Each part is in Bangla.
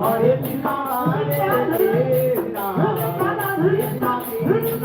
হরে কৃষ্ণ কৃষ্ণ কৃষ্ণ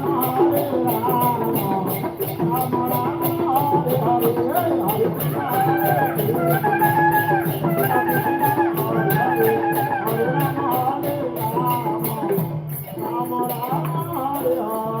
나를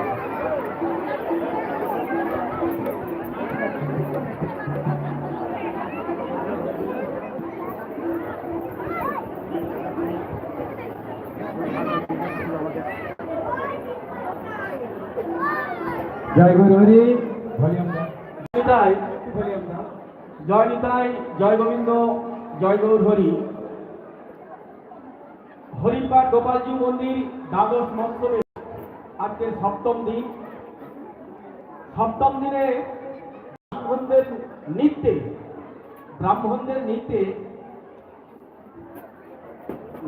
জয় গুরু হরি। নিতাই জয় নিতাই জয় গোবিন্দ জয় গৌর হরি। গোপালজি মন্দির দ্বাদশ মন্ত্রে আজকের সপ্তম দিন। সপ্তম দিনে ব্রাহ্মণদের নৃত্যে ব্রাহ্মণদের নৃত্যে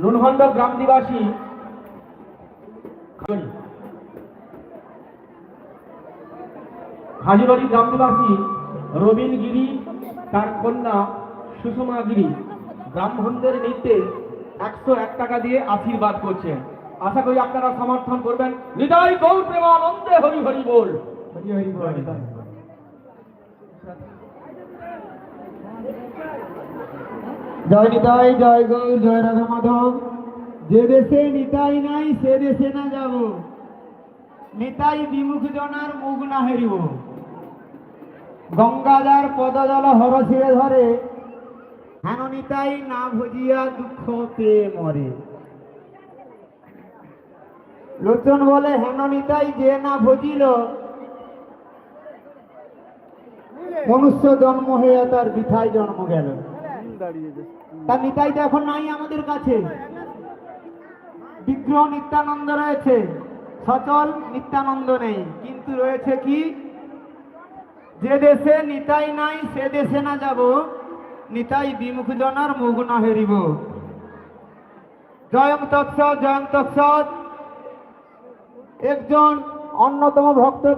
নুনহন্ড গ্রাম নিবাসী হাজিবাড়ি গ্রাম নিবাসী রবীন গিরি তার কন্যা সুষমা গিরি ব্রাহ্মণদের নৃত্যে একশো এক টাকা দিয়ে আশীর্বাদ করছেন। আশা করি আপনারা সমর্থন করবেন। হৃদয় গৌর প্রেমানন্দে হরি হরি বল। হরি হরি বল। জয় নিতাই জয় গৌর জয় রাধা মাধব। যে দেশে নিতাই নাই সে দেশে না যাব। নিতাই বিমুখ জনার মুখ না হেরিব। গঙ্গাদার পদজল হরসিরে ধরে। হেন নিতাই না ভজিয়া দুঃখ পেয়ে মরে। লোচন বলে হেন নিতাই যে না ভজিল, মনুষ্য জন্ম হয়ে তার বৃথায় জন্ম গেল। তার নিতাইটা এখন নাই আমাদের কাছে। বিগ্রহ নিত্যানন্দ রয়েছে। সচল নিত্যানন্দ নেই, কিন্তু রয়েছে কি? যে দেশে নিতাই নাই, সে দেশে না যাব। নিতাই বিমুখ জনার মুখ না হেরিব। জয়ম তৎসৎ জয়ম তৎসৎ। একজন অন্যতম ভক্ত